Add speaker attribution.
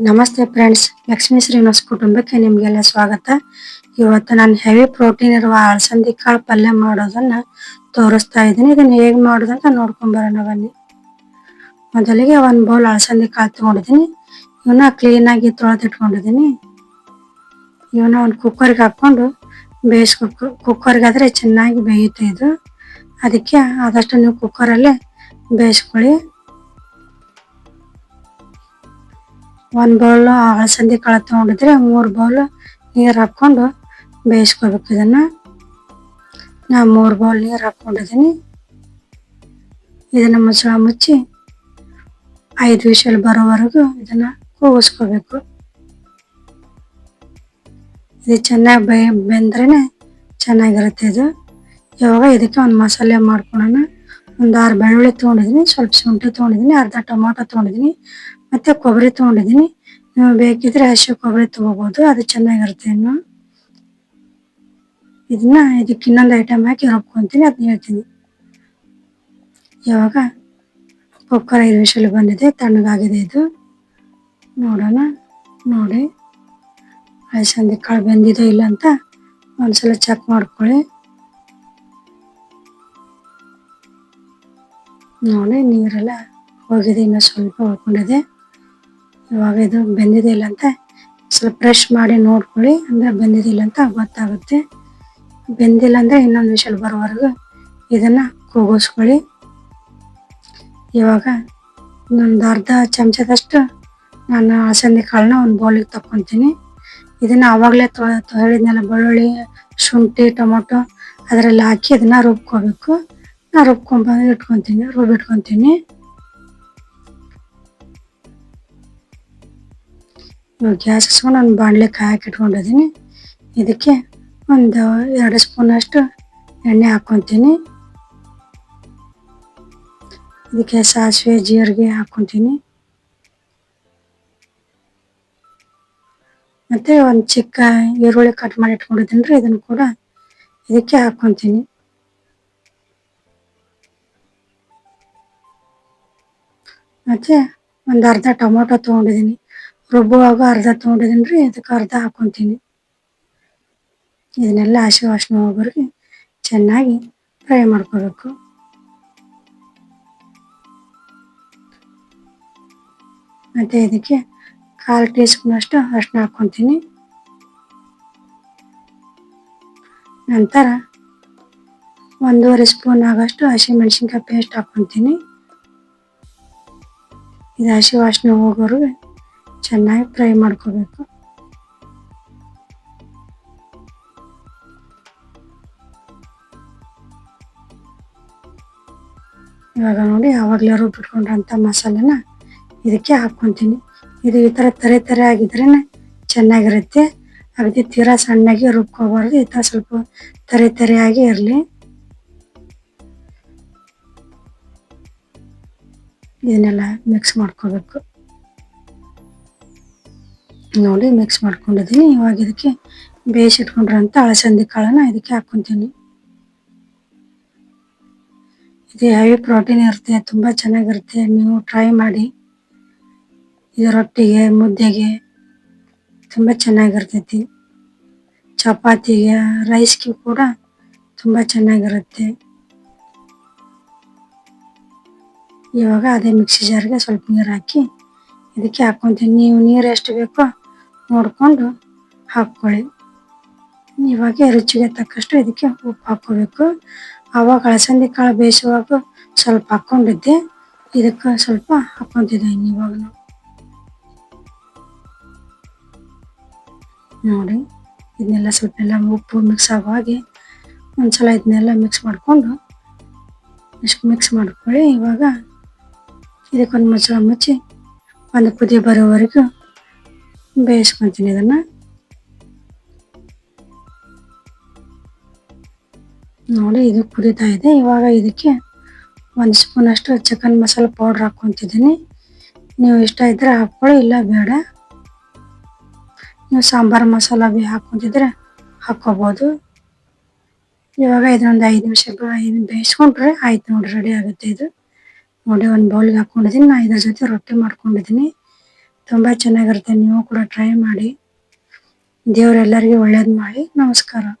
Speaker 1: ನಮಸ್ತೆ ಫ್ರೆಂಡ್ಸ್ ಲಕ್ಷ್ಮೀ ಶ್ರೀನಿವಾಸ್ ಕುಟುಂಬಕ್ಕೆ ನಿಮಗೆಲ್ಲ ಸ್ವಾಗತ. ಇವತ್ತು ನಾನು ಹೆವಿ ಪ್ರೋಟೀನ್ ಇರುವ ಅಳಸಂದಿ ಕಾಳು ಪಲ್ಯ ಮಾಡೋದನ್ನ ತೋರಿಸ್ತಾ ಇದ್ದೀನಿ. ಇದನ್ನ ಹೇಗೆ ಮಾಡೋದಂತ ನೋಡ್ಕೊಂಡ್ ಬರೋಣ ಬನ್ನಿ. ಮೊದಲಿಗೆ ಒಂದು ಬೌಲ್ ಅಳಸಂದಿ ಕಾಳು ತಗೊಂಡಿದ್ದೀನಿ. ಇವನ್ನ ಕ್ಲೀನಾಗಿ ತೊಳೆದಿಟ್ಕೊಂಡಿದ್ದೀನಿ. ಇವನ್ನ ಒಂದು ಕುಕ್ಕರ್ಗೆ ಹಾಕ್ಕೊಂಡು ಬೇಯಿಸ್ಬೇಕು ಕುಕ್ಕರ್ಗಾದರೆ ಚೆನ್ನಾಗಿ ಬೇಯುತ್ತೆ ಇದು. ಅದಕ್ಕೆ ಆದಷ್ಟು ನೀವು ಕುಕ್ಕರಲ್ಲೇ ಬೇಯಿಸ್ಕೊಳ್ಳಿ. ಒಂದು ಬೌಲ್ ಅಳಸಂದಿ ಕಾಳು ತೊಗೊಂಡಿದ್ರೆ ಮೂರು ಬೌಲ್ ನೀರು ಹಾಕ್ಕೊಂಡು ಬೇಯಿಸ್ಕೋಬೇಕು ಇದನ್ನ. ನಾ ಮೂರು ಬೌಲ್ ನೀರು ಹಾಕ್ಕೊಂಡಿದ್ದೀನಿ. ಇದನ್ನ ಮುಚ್ಚಳ ಮುಚ್ಚಿ ಐದು ವಿಷಲ್ ಬರೋವರೆಗೂ ಇದನ್ನ ಕೂಗಿಸ್ಕೋಬೇಕು. ಇದು ಚೆನ್ನಾಗಿ ಬೈ ಬೆಂದ್ರೇ ಚೆನ್ನಾಗಿರುತ್ತೆ ಇದು. ಇವಾಗ ಇದಕ್ಕೆ ಒಂದು ಮಸಾಲೆ ಮಾಡ್ಕೊಳೋಣ. ಒಂದು ಆರು ಬೆಳ್ಳುಳ್ಳಿ ತೊಗೊಂಡಿದ್ದೀನಿ, ಸ್ವಲ್ಪ ಶುಂಠಿ ತೊಗೊಂಡಿದ್ದೀನಿ, ಅರ್ಧ ಟೊಮೊಟೊ ತೊಗೊಂಡಿದ್ದೀನಿ. ಮತ್ತೆ ಕೊಬ್ಬರಿ ತೊಗೊಂಡಿದ್ದೀನಿ. ನೀವು ಬೇಕಿದ್ರೆ ಹಸಿ ಕೊಬ್ಬರಿ ತಗೋಬಹುದು ಅದು ಚೆನ್ನಾಗಿರುತ್ತೆ ಇನ್ನು. ಇದನ್ನ ಇದಕ್ಕೆ ಇನ್ನೊಂದು ಐಟಮ್ ಹಾಕಿ ರುಬ್ಕೊಂತೀನಿ ಅದನ್ನ ಹೇಳ್ತೀನಿ. ಇವಾಗ ಕುಕ್ಕರ್ ಐದು ವಿಷಲ್ ಬಂದಿದೆ, ತಣ್ಣಗಾಗಿದೆ ಇದು. ನೋಡೋಣ, ನೋಡಿ. ಅಲಸಂದಿ ಕಾಳು ಬೆಂದಿದೋ ಇಲ್ಲ ಅಂತ ಒಂದ್ಸಲ ಚೆಕ್ ಮಾಡ್ಕೊಳ್ಳಿ. ನೋಡಿ, ನೀರೆಲ್ಲ ಹೋಗಿದೆ, ಇನ್ನೂ ಸ್ವಲ್ಪ ಉಳ್ಕೊಂಡಿದೆ ಇವಾಗ ಇದು ಬೆಂದಿದೆಯಿಲ್ಲ ಅಂತ ಸ್ವಲ್ಪ ಬ್ರಷ್ ಮಾಡಿ ನೋಡ್ಕೊಳ್ಳಿ, ಅಂದ್ರೆ ಬೆಂದಿದಿಲ್ಲ ಅಂತ ಗೊತ್ತಾಗುತ್ತೆ. ಬೆಂದಿಲ್ಲ ಅಂದ್ರೆ ಇನ್ನೊಂದು ವಿಷಲ್ ಬರೋವರೆಗೂ ಇದನ್ನ ಕೂಗಿಸ್ಕೊಳ್ಳಿ. ಇವಾಗ ಇನ್ನೊಂದು ಅರ್ಧ ಚಮಚದಷ್ಟು ನಾನು ಅಲಸಂದಿ ಕಾಳನ್ನ ಒಂದು ಬೌಲಿಗೆ ತಕ್ಕೊತೀನಿ. ಇದನ್ನ ಅವಾಗಲೇ ಹೇಳಿದ್ನೆಲ್ಲ ಬೆಳ್ಳುಳ್ಳಿ, ಶುಂಠಿ, ಟೊಮೊಟೊ ಅದರಲ್ಲಿ ಹಾಕಿ ಇದನ್ನ ರುಬ್ಕೋಬೇಕು. ನಾನು ರುಬ್ಕೊಂಡ್ಬಂದು ಇಟ್ಕೊತೀನಿ, ರುಬ್ಬಿಟ್ಕೊತೀನಿ. ಗ್ಯಾಸ್ ಹಚ್ಕೊಂಡು ಒಂದು ಬಾಣಲೆ ಕಾಯಕ್ಕೆ ಇಟ್ಕೊಂಡಿದ್ದೀನಿ. ಇದಕ್ಕೆ ಒಂದು ಎರಡು ಸ್ಪೂನ್ ಅಷ್ಟು ಎಣ್ಣೆ ಹಾಕ್ಕೊತೀನಿ. ಇದಕ್ಕೆ ಸಾಸಿವೆ, ಜೀರಿಗೆ ಹಾಕ್ಕೊತೀನಿ. ಮತ್ತೆ ಒಂದು ಚಿಕ್ಕ ಈರುಳ್ಳಿ ಕಟ್ ಮಾಡಿ ಇಟ್ಕೊಂಡಿದ್ದೀನಿ ರೀ, ಇದನ್ನು ಕೂಡ ಇದಕ್ಕೆ ಹಾಕ್ಕೊತೀನಿ. ಮತ್ತೆ ಒಂದು ಅರ್ಧ ಟೊಮೊಟೊ ತೊಗೊಂಡಿದ್ದೀನಿ. ರುಬ್ಬುವಾಗ ಅರ್ಧ ತೊಗೊಂಡಿದ್ದೀನಿ ರೀ ಇದಕ್ಕೆ ಅರ್ಧ ಹಾಕೊತೀನಿ. ಇದನ್ನೆಲ್ಲ ಹಸಿ ವಾಸನೆ ಹೋಗೋರಿಗೆ ಚೆನ್ನಾಗಿ ಫ್ರೈ ಮಾಡ್ಕೋಬೇಕು. ಮತ್ತು ಇದಕ್ಕೆ ಕಾಲು ಟೀ ಸ್ಪೂನ್ ಅಷ್ಟು ಅರ್ಶಿನ ಹಾಕ್ಕೊತೀನಿ ನಂತರ ಒಂದೂವರೆ ಸ್ಪೂನ್ ಆಗೋಷ್ಟು ಹಸಿಮೆಣ್ಸಿನ್ಕಾಯಿ ಪೇಸ್ಟ್ ಹಾಕ್ಕೊತೀನಿ ಇದು ಹಸಿ ವಾಸನೆ ಹೋಗೋರು ಚೆನ್ನಾಗಿ ಫ್ರೈ ಮಾಡ್ಕೋಬೇಕು. ಇವಾಗ ನೋಡಿ ಆವಾಗಲೇ ರುಬ್ಬಿಟ್ಕೊಂಡಂಥ ಮಸಾಲೆನ ಇದಕ್ಕೆ ಹಾಕ್ಕೊತೀನಿ. ಇದು ಈ ಥರ ತರೆ ತರೆ ಆಗಿದ್ರೇ ಚೆನ್ನಾಗಿರುತ್ತೆ. ಅಗದಿ ತೀರಾ ಸಣ್ಣಾಗಿ ರುಬ್ಕೋಬಾರ್ದು. ಈ ಥರ ಸ್ವಲ್ಪ ತರೆ ತರೆಯಾಗಿ ಇರಲಿ. ಇದನ್ನೆಲ್ಲ ಮಿಕ್ಸ್ ಮಾಡ್ಕೋಬೇಕು. ನೋಡಿ ಮಿಕ್ಸ್ ಮಾಡ್ಕೊಂಡಿದ್ದೀನಿ. ಇವಾಗ ಇದಕ್ಕೆ ಬೇಯಿಸಿಟ್ಕೊಂಡಿರೋಂಥ ಅಳಸಂದಿ ಕಾಳನ್ನ ಇದಕ್ಕೆ ಹಾಕ್ಕೊತೀನಿ. ಇದು ಹೆವಿ ಪ್ರೋಟೀನ್ ಇರುತ್ತೆ, ತುಂಬ ಚೆನ್ನಾಗಿರುತ್ತೆ, ನೀವು ಟ್ರೈ ಮಾಡಿ. ಇದು ರೊಟ್ಟಿಗೆ, ಮುದ್ದೆಗೆ ತುಂಬ ಚೆನ್ನಾಗಿರ್ತೈತಿ. ಚಪಾತಿಗೆ ರೈಸ್ಗೆ ಕೂಡ ತುಂಬ ಚೆನ್ನಾಗಿರುತ್ತೆ. ಇವಾಗ ಅದೇ ಮಿಕ್ಸಿ ಜಾರ್ಗೆ ಸ್ವಲ್ಪ ನೀರು ಹಾಕಿ ಇದಕ್ಕೆ ಹಾಕ್ಕೊತೀನಿ. ನೀವು ನೀರು ಎಷ್ಟು ಬೇಕೋ ನೋಡಿಕೊಂಡು ಹಾಕ್ಕೊಳ್ಳಿ. ಇವಾಗ ರುಚಿಗೆ ತಕ್ಕಷ್ಟು ಇದಕ್ಕೆ ಉಪ್ಪು ಹಾಕ್ಕೋಬೇಕು. ಆವಾಗ ಅಲಸಂದಿ ಕಾಳು ಬೇಯಿಸುವಾಗ ಸ್ವಲ್ಪ ಹಾಕ್ಕೊಂಡಿದ್ದೆ. ಇದಕ್ಕೆ ಸ್ವಲ್ಪ ಹಾಕ್ಕೊತಿದ್ದೀನಿ ಇವಾಗ ನೋಡಿ, ಇದನ್ನೆಲ್ಲ ಸ್ವಲ್ಪ ಎಲ್ಲ ಉಪ್ಪು ಮಿಕ್ಸ್ ಆಗುವಾಗೆ ಒಂದ್ಸಲ ಇದನ್ನೆಲ್ಲ ಮಿಕ್ಸ್ ಮಾಡಿಕೊಂಡು ಇಷ್ಟು ಮಿಕ್ಸ್ ಮಾಡ್ಕೊಳ್ಳಿ. ಇವಾಗ ಇದಕ್ಕೊಂದು ಮಸಾಲ ಮುಚ್ಚಿ ಒಂದು ಕುದಿ ಬರೋವರೆಗೂ ಬೇಯಿಸ್ಕೊತೀನಿ ಇದನ್ನು. ನೋಡಿ ಇದು ಕುದೀತಾ ಇದೆ. ಇವಾಗ ಇದಕ್ಕೆ ಒಂದು ಸ್ಪೂನ್ ಅಷ್ಟು ಚಿಕನ್ ಮಸಾಲ ಪೌಡ್ರ್ ಹಾಕ್ಕೊತಿದ್ದೀನಿ. ನೀವು ಇಷ್ಟ ಇದ್ರೆ ಹಾಕ್ಕೊಳ್ಳಿ, ಇಲ್ಲ ಬೇಡ. ನೀವು ಸಾಂಬಾರು ಮಸಾಲ ಬಿ ಹಾಕ್ಕೊತಿದ್ರೆ ಹಾಕ್ಕೋಬೋದು. ಇವಾಗ ಇದನ್ನೊಂದು ಐದು ನಿಮಿಷ ಬೇಯಿಸ್ಕೊಂಡ್ರೆ ಆಯ್ತು ನೋಡಿ ರೆಡಿ ಆಗುತ್ತೆ ಇದು. ನೋಡಿ ಒಂದು ಬೌಲ್ಗೆ ಹಾಕ್ಕೊಂಡಿದ್ದೀನಿ ನಾನು ಇದ್ರ ಜೊತೆ ರೊಟ್ಟಿ ಮಾಡ್ಕೊಂಡಿದ್ದೀನಿ ತುಂಬಾ ಚೆನ್ನಾಗಿರುತ್ತೆ. ನೀವು ಕೂಡ ಟ್ರೈ ಮಾಡಿ. ದೇವ್ರು ಎಲ್ಲರಿಗೂ ಒಳ್ಳೇದ್ ಮಾಡಿ. ನಮಸ್ಕಾರ.